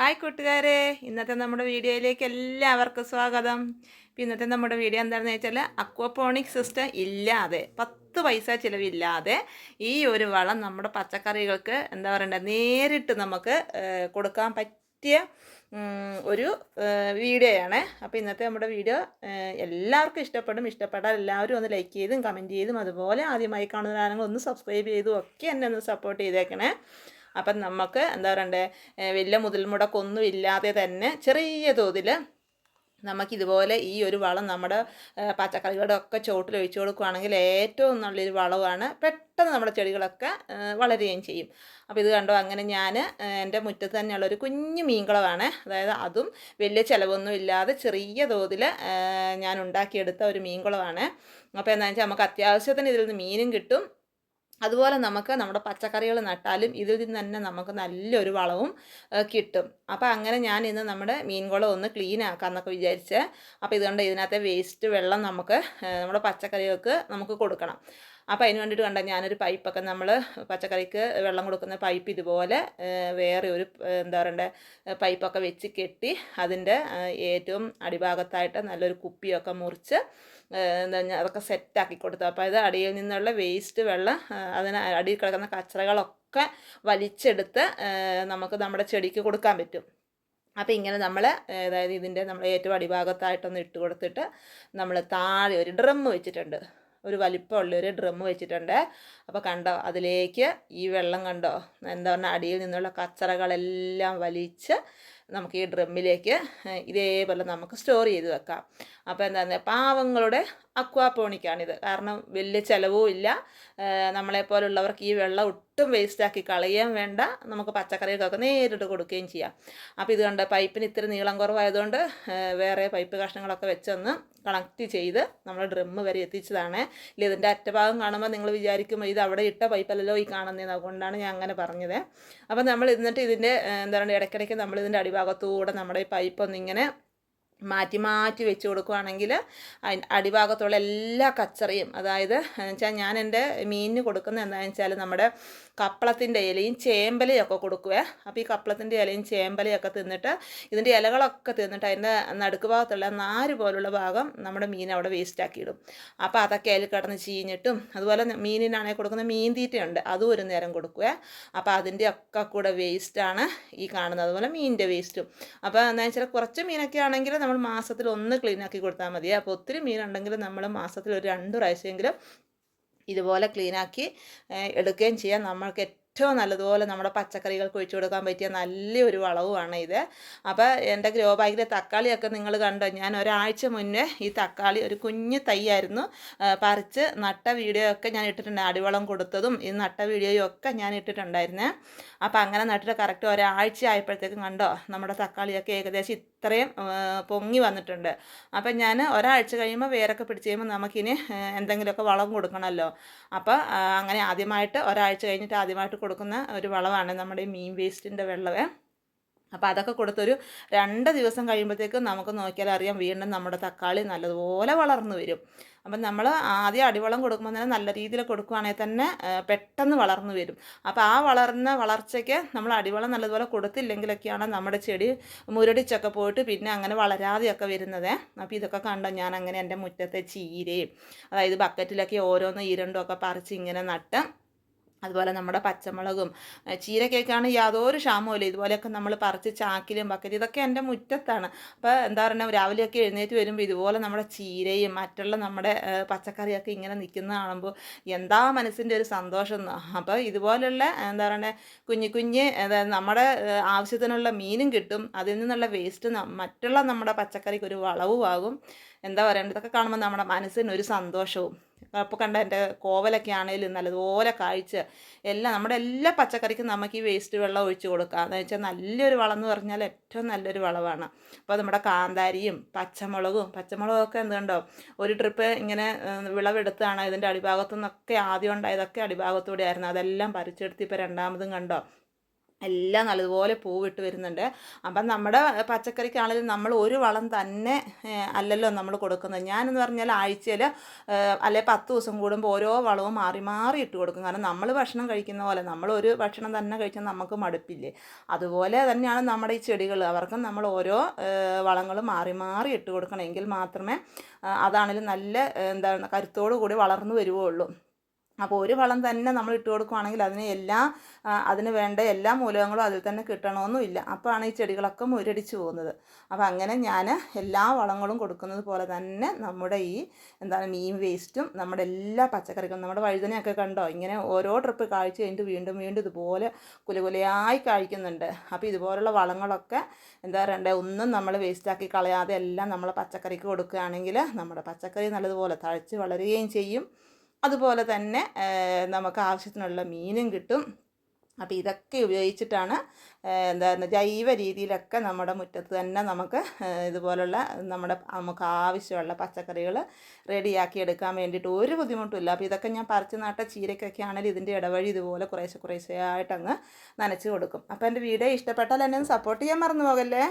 Hi കൂട്ടുകാരെ. ഇന്നത്തെ നമ്മുടെ വീഡിയോയിലേക്ക് എല്ലാവർക്കും സ്വാഗതം. ഇന്നത്തെ നമ്മുടെ വീഡിയോ എന്താണെന്ന് വെച്ചാൽ അക്വപോണിക് സിസ്റ്റം ഇല്ലാതെ പത്ത് പൈസ ചിലവില്ലാതെ ഈ ഒരു വളം നമ്മുടെ പച്ചക്കറികൾക്ക് എന്താ പറയണ്ടത് നേരിട്ട് നമുക്ക് കൊടുക്കാൻ പറ്റിയ ഒരു വീഡിയോയാണ്. അപ്പോൾ ഇന്നത്തെ നമ്മുടെ വീഡിയോ എല്ലാവർക്കും ഇഷ്ടപ്പെടും. ഇഷ്ടപ്പെട്ടാൽ എല്ലാവരും ഒന്ന് ലൈക്ക് ചെയ്തും കമന്റ് ചെയ്തും അതുപോലെ ആദ്യമായി കാണുന്ന കാണുന്നവരാണെങ്കിൽ ഒന്ന് സബ്സ്ക്രൈബ് ചെയ്തും ഒക്കെ എന്നെ ഒന്ന് സപ്പോർട്ട് ചെയ്തേക്കണേ. അപ്പം നമുക്ക് എന്താ പറയണ്ടേ വലിയ മുതൽ മുടക്കൊന്നും ഇല്ലാതെ തന്നെ ചെറിയ തോതിൽ നമുക്കിതുപോലെ ഈ ഒരു വളം നമ്മുടെ പച്ചക്കറികളുടെ ഒക്കെ ചോട്ടിൽ ഒഴിച്ചു കൊടുക്കുകയാണെങ്കിൽ ഏറ്റവും നല്ലൊരു വളമാണ്. പെട്ടെന്ന് നമ്മുടെ ചെടികളൊക്കെ വളരുകയും ചെയ്യും. അപ്പോൾ ഇത് കണ്ടോ അങ്ങനെ ഞാൻ എന്റെ മുറ്റത്ത് തന്നെയുള്ള ഒരു കുഞ്ഞു മീൻകുളമാണ്. അതായത് അതും വലിയ ചിലവൊന്നും ഇല്ലാതെ ചെറിയ തോതിൽ ഞാൻ ഉണ്ടാക്കിയെടുത്ത ഒരു മീൻകുളമാണ്. അപ്പോൾ എന്താണെന്ന് വെച്ചാൽ നമുക്ക് അത്യാവശ്യത്തിന് ഇതിൽ നിന്ന് മീനും കിട്ടും. അതുപോലെ നമുക്ക് നമ്മുടെ പച്ചക്കറികൾ നട്ടാലും ഇതിൽ നിന്ന് തന്നെ നമുക്ക് നല്ലൊരു വളവും കിട്ടും. അപ്പോൾ അങ്ങനെ ഞാൻ ഇന്ന് നമ്മുടെ മീൻകുളം ഒന്ന് ക്ലീൻ ആക്കാമെന്നൊക്കെ വിചാരിച്ച് അപ്പോൾ ഇതുകൊണ്ട് ഇതിനകത്തെ വേസ്റ്റ് വെള്ളം നമുക്ക് നമ്മുടെ പച്ചക്കറികൾക്ക് നമുക്ക് കൊടുക്കണം. അപ്പോൾ അതിന് വേണ്ടിയിട്ട് കണ്ട ഞാനൊരു പൈപ്പൊക്കെ നമ്മൾ പച്ചക്കറിക്ക് വെള്ളം കൊടുക്കുന്ന പൈപ്പ് ഇതുപോലെ വേറെ ഒരു എന്താ പറയണ്ടേ പൈപ്പൊക്കെ വെച്ച് കെട്ടി അതിന്റെ ഏറ്റവും അടിഭാഗത്തായിട്ട് നല്ലൊരു കുപ്പിയൊക്കെ മുറിച്ച് എന്താ അതൊക്കെ സെറ്റാക്കി കൊടുത്തു. അപ്പോൾ ഇത് അടിയിൽ നിന്നുള്ള വേസ്റ്റ് വെള്ളം അതിന് അടിയിൽ കിടക്കുന്ന കച്ചറകളൊക്കെ വലിച്ചെടുത്ത് നമുക്ക് നമ്മുടെ ചെടിക്ക് കൊടുക്കാൻ പറ്റും. അപ്പോൾ ഇങ്ങനെ നമ്മൾ അതായത് ഇതിന്റെ നമ്മൾ ഏറ്റവും അടിഭാഗത്തായിട്ടൊന്ന് ഇട്ട് കൊടുത്തിട്ട് നമ്മൾ താഴെ ഒരു ഡ്രം വെച്ചിട്ടുണ്ട്. ഒരു വലിപ്പമുള്ള ഒരു ഡ്രം വെച്ചിട്ടുണ്ട്. അപ്പോൾ കണ്ടോ അതിലേക്ക് ഈ വെള്ളം കണ്ടോ? എന്താ പറഞ്ഞാൽ അടിയിൽ നിന്നുള്ള കച്ചറകളെല്ലാം വലിച്ച് നമുക്ക് ഈ ഡ്രമ്മിലേക്ക് ഇതേപോലെ നമുക്ക് സ്റ്റോർ ചെയ്ത് വെക്കാം. അപ്പോൾ എന്താ പാവങ്ങളുടെ അക്വാപോണിക്കാണിത് കാരണം വലിയ ചിലവും ഇല്ല. നമ്മളെ നമ്മളെപ്പോലുള്ളവർക്ക് ഈ വെള്ളം ഒട്ടും വേസ്റ്റാക്കി കളയുകയും വേണ്ട. നമുക്ക് പച്ചക്കറികൾക്കൊക്കെ നേരിട്ട് കൊടുക്കുകയും ചെയ്യാം. അപ്പോൾ ഇത് കണ്ട് പൈപ്പിന് ഇത്തിരി നീളം കുറവായതുകൊണ്ട് വേറെ പൈപ്പ് കഷ്ണങ്ങളൊക്കെ വെച്ചൊന്ന് കണക്ട് ചെയ്ത് നമ്മൾ ഡ്രമ്മ് വരെ എത്തിച്ചതാണ്. ഇല്ല ഇതിന്റെ അറ്റഭാഗം കാണുമ്പോൾ നിങ്ങൾ വിചാരിക്കും ഇത് അവിടെ ഇട്ട പൈപ്പല്ലല്ലോ ഈ കാണുന്നതെന്ന് അതുകൊണ്ടാണ് ഞാൻ അങ്ങനെ പറഞ്ഞത്. അപ്പോൾ നമ്മൾ ഇന്നിട്ട് ഇതിന്റെ എന്താണ് ഇടയ്ക്കിടയ്ക്ക് നമ്മൾ ഇതിന്റെ അടിഭാഗത്തൂടെ നമ്മുടെ ഈ പൈപ്പ് ഒന്നിങ്ങനെ മാറ്റി മാറ്റി വെച്ച് കൊടുക്കുകയാണെങ്കിൽ അടിഭാഗത്തുള്ള എല്ലാ കച്ചറിയും അതായത് വെച്ചാൽ ഞാൻ എന്റെ മീനിന് കൊടുക്കുന്ന എന്താണെന്ന് വെച്ചാൽ നമ്മുടെ കപ്പളത്തിന്റെ ഇലയും ചേമ്പലയും ഒക്കെ കൊടുക്കുവേ. അപ്പോൾ ഈ കപ്പളത്തിന്റെ ഇലയും ചേമ്പലയൊക്കെ തിന്നിട്ട് ഇതിന്റെ ഇലകളൊക്കെ തിന്നിട്ട് അതിന്റെ നടുക്ക് ഭാഗത്തുള്ള നാര് പോലുള്ള ഭാഗം നമ്മുടെ മീൻ അവിടെ വേസ്റ്റാക്കി ഇടും. അപ്പോൾ അതൊക്കെ അതിൽ കിടന്ന് ചീഞ്ഞിട്ടും അതുപോലെ മീനിനാണെങ്കിൽ കൊടുക്കുന്ന മീൻ തീറ്റയുണ്ട് അതും ഒരു നേരം കൊടുക്കുവേ. അപ്പോൾ അതിന്റെ ഒക്കെ കൂടെ വേസ്റ്റാണ് ഈ കാണുന്നത്. അതുപോലെ മീനിന്റെ വേസ്റ്റും അപ്പോൾ എന്താ വെച്ചാൽ കുറച്ച് മീനൊക്കെ ആണെങ്കിൽ നമ്മൾ മാസത്തിൽ ഒന്ന് ക്ലീൻ ആക്കി കൊടുത്താൽ മതി. അപ്പോൾ ഒത്തിരി മീനുണ്ടെങ്കിൽ നമ്മൾ മാസത്തിൽ ഒരു രണ്ട് പ്രാവശ്യമെങ്കിലും ഇതുപോലെ ക്ലീനാക്കി എടുക്കുകയും ചെയ്യാം. നമ്മൾക്ക് ഏറ്റവും നല്ലതുപോലെ നമ്മുടെ പച്ചക്കറികൾക്ക് ഒഴിച്ചു കൊടുക്കാൻ പറ്റിയ നല്ലൊരു വളവുമാണ് ഇത്. അപ്പോൾ എന്റെ ഗ്രോ ബാഗിലെ തക്കാളിയൊക്കെ നിങ്ങൾ കണ്ടോ? ഞാൻ ഒരാഴ്ച മുന്നേ ഈ തക്കാളി ഒരു കുഞ്ഞു തൈയായിരുന്നു. പറിച്ച് നട്ട വീഡിയോ ഒക്കെ ഞാൻ ഇട്ടിട്ടുണ്ട്. അടിവളം കൊടുത്തതും ഈ നട്ട വീഡിയോയും ഒക്കെ ഞാൻ ഇട്ടിട്ടുണ്ടായിരുന്നേ. അപ്പോൾ അങ്ങനെ നട്ടിട്ട് കറക്റ്റ് ഒരാഴ്ച ആയപ്പോഴത്തേക്കും കണ്ടോ നമ്മുടെ തക്കാളിയൊക്കെ ഏകദേശം ഇത്രയും പൊങ്ങി വന്നിട്ടുണ്ട്. അപ്പം ഞാൻ ഒരാഴ്ച കഴിയുമ്പോൾ വേരൊക്കെ പിടിച്ച് കഴിയുമ്പോൾ നമുക്കിനി എന്തെങ്കിലുമൊക്കെ വളം കൊടുക്കണമല്ലോ അപ്പോൾ അങ്ങനെ ആദ്യമായിട്ട് ഒരാഴ്ച കഴിഞ്ഞിട്ട് ആദ്യമായിട്ട് കൊടുക്കുന്ന ഒരു വളമാണ് നമ്മുടെ മീൻ വേസ്റ്റിന്റെ വെള്ളം അപ്പോൾ അതൊക്കെ കൊടുത്തൊരു രണ്ട് ദിവസം കഴിയുമ്പോഴത്തേക്കും നമുക്ക് നോക്കിയാൽ അറിയാം വീണ്ടും നമ്മുടെ തക്കാളി നല്ലതുപോലെ വളർന്നു വരും. അപ്പം നമ്മൾ ആദ്യം അടിവളം കൊടുക്കുമ്പോൾ തന്നെ നല്ല രീതിയിൽ കൊടുക്കുകയാണെങ്കിൽ തന്നെ പെട്ടെന്ന് വളർന്നു വരും. അപ്പോൾ ആ വളർന്ന വളർച്ചയ്ക്ക് നമ്മൾ അടിവളം നല്ലതുപോലെ കൊടുത്തില്ലെങ്കിലൊക്കെയാണ് നമ്മുടെ ചെടി മുരടിച്ചൊക്കെ പോയിട്ട് പിന്നെ അങ്ങനെ വളരാതെയൊക്കെ വരുന്നത്. അപ്പോൾ ഇതൊക്കെ കണ്ടോ? ഞാൻ അങ്ങനെ എന്റെ മുറ്റത്തെ ചീരയും അതായത് ബക്കറ്റിലൊക്കെ ഓരോന്ന് ഈരണ്ടും ഒക്കെ പറിച്ച് ഇങ്ങനെ നട്ട് അതുപോലെ നമ്മുടെ പച്ചമുളകും ചീരക്കൊക്കെയാണ് യാതൊരു ക്ഷാമവും ഇല്ല. ഇതുപോലെയൊക്കെ നമ്മൾ പറിച്ച് ചാക്കിലും ബക്കറ്റ് ഇതൊക്കെ എന്റെ മുറ്റത്താണ്. അപ്പോൾ എന്താ പറയുക രാവിലെയൊക്കെ എഴുന്നേറ്റ് വരുമ്പോൾ ഇതുപോലെ നമ്മുടെ ചീരയും മറ്റുള്ള നമ്മുടെ പച്ചക്കറിയൊക്കെ ഇങ്ങനെ നിൽക്കുന്ന കാണുമ്പോൾ എന്താ മനസ്സിന്റെ ഒരു സന്തോഷം. അപ്പോൾ ഇതുപോലുള്ള എന്താ പറയുക കുഞ്ഞു കുഞ്ഞ് നമ്മുടെ ആവശ്യത്തിനുള്ള മീനും കിട്ടും. അതിൽ നിന്നുള്ള വേസ്റ്റ് മറ്റുള്ള നമ്മുടെ പച്ചക്കറിക്ക് ഒരു വളവുമാകും. എന്താ പറയണ്ടത് ഇതൊക്കെ കാണുമ്പോൾ നമ്മുടെ മനസ്സിന് ഒരു സന്തോഷവും. അപ്പോൾ കണ്ട എന്റെ കോവലൊക്കെ ആണെങ്കിലും നല്ലതുപോലെ കാഴ്ച എല്ലാം നമ്മുടെ എല്ലാ പച്ചക്കറിക്കും നമുക്ക് ഈ വേസ്റ്റ് വെള്ളം ഒഴിച്ച് കൊടുക്കാം. എന്ന് വെച്ചാൽ നല്ലൊരു വളം എന്ന് പറഞ്ഞാൽ ഏറ്റവും നല്ലൊരു വളമാണ്. അപ്പോൾ നമ്മുടെ കാന്താരിയും പച്ചമുളകും പച്ചമുളകൊക്കെ എന്തുണ്ടോ ഒരു ട്രിപ്പ് ഇങ്ങനെ വിളവെടുത്താണ് ഇതിന്റെ അടിഭാഗത്തു നിന്നൊക്കെ ആദ്യം ഉണ്ടായതൊക്കെ അടിഭാഗത്തൂടെ ആയിരുന്നു. അതെല്ലാം പറിച്ചെടുത്ത് ഇപ്പോൾ രണ്ടാമതും കണ്ടോ? എല്ലാം നല്ലതുപോലെ പൂവിട്ട് വരുന്നുണ്ട്. അപ്പം നമ്മുടെ പച്ചക്കറിക്കാണെങ്കിലും നമ്മൾ ഒരു വളം തന്നെ അല്ലല്ലോ നമ്മൾ കൊടുക്കുന്നത്. ഞാനെന്ന് പറഞ്ഞാൽ ആഴ്ചയിൽ അല്ലെ പത്ത് ദിവസം കൂടുമ്പോൾ ഓരോ വളവും മാറി മാറി ഇട്ട് കൊടുക്കും. കാരണം നമ്മൾ ഭക്ഷണം കഴിക്കുന്ന പോലെ നമ്മൾ ഒരു ഭക്ഷണം തന്നെ കഴിച്ചാൽ നമുക്ക് മടുപ്പില്ലേ? അതുപോലെ തന്നെയാണ് നമ്മുടെ ഈ ചെടികൾ. അവർക്കും നമ്മൾ ഓരോ വളങ്ങൾ മാറി മാറി ഇട്ട് കൊടുക്കണമെങ്കിൽ മാത്രമേ അതാണെങ്കിലും നല്ല എന്താണ് കരുത്തോടു കൂടി വളർന്നു വരുവുള്ളൂ. അപ്പോൾ ഒരു വളം തന്നെ നമ്മൾ ഇട്ട് കൊടുക്കുകയാണെങ്കിൽ അതിന് എല്ലാ അതിന് വേണ്ട എല്ലാ മൂലകങ്ങളും അതിൽ തന്നെ കിട്ടണമെന്നുമില്ല അപ്പോഴാണ് ഈ ചെടികളൊക്കെ മുരടിച്ച് പോകുന്നത്. അപ്പോൾ അങ്ങനെ ഞാൻ എല്ലാ വളങ്ങളും കൊടുക്കുന്നത് പോലെ തന്നെ നമ്മുടെ ഈ എന്താണ് മീൻ വേസ്റ്റും നമ്മുടെ എല്ലാ പച്ചക്കറികളും നമ്മുടെ വഴുതനയൊക്കെ കണ്ടോ? ഇങ്ങനെ ഓരോ ട്രിപ്പ് കാഴ്ച കഴിഞ്ഞിട്ട് വീണ്ടും വീണ്ടും ഇതുപോലെ കുലകുലയായി കഴിക്കുന്നുണ്ട് അപ്പോൾ ഇതുപോലുള്ള വളങ്ങളൊക്കെ എന്താ പറയണ്ടേ? ഒന്നും നമ്മൾ വേസ്റ്റാക്കി കളയാതെ എല്ലാം നമ്മൾ പച്ചക്കറിക്ക് കൊടുക്കുകയാണെങ്കിൽ നമ്മുടെ പച്ചക്കറി നല്ലതുപോലെ തഴച്ച് വളരുകയും ചെയ്യും. അതുപോലെ തന്നെ നമുക്ക് ആവശ്യത്തിനുള്ള മീനും കിട്ടും. അപ്പോൾ ഇതൊക്കെ ഉപയോഗിച്ചിട്ടാണ് എന്താ എന്താണ് ജൈവ രീതിയിലൊക്കെ നമ്മുടെ മുറ്റത്ത് തന്നെ നമുക്ക് ഇതുപോലുള്ള നമ്മുടെ നമുക്ക് ആവശ്യമുള്ള പച്ചക്കറികൾ റെഡിയാക്കി എടുക്കാൻ വേണ്ടിയിട്ട് ഒരു ബുദ്ധിമുട്ടില്ല അപ്പോൾ ഇതൊക്കെ ഞാൻ പറിച്ച് നട്ട ചീരക്കൊക്കെ ആണെങ്കിൽ ഇതിന്റെ ഇടവഴി ഇതുപോലെ കുറേശ്ശെ കുറേശ്ശെ ആയിട്ടങ്ങ് നനച്ച് കൊടുക്കും. അപ്പോൾ എന്റെ വീഡിയോ ഇഷ്ടപ്പെട്ടാൽ എന്നെ സപ്പോർട്ട് ചെയ്യാൻ മറന്നു പോകല്ലേ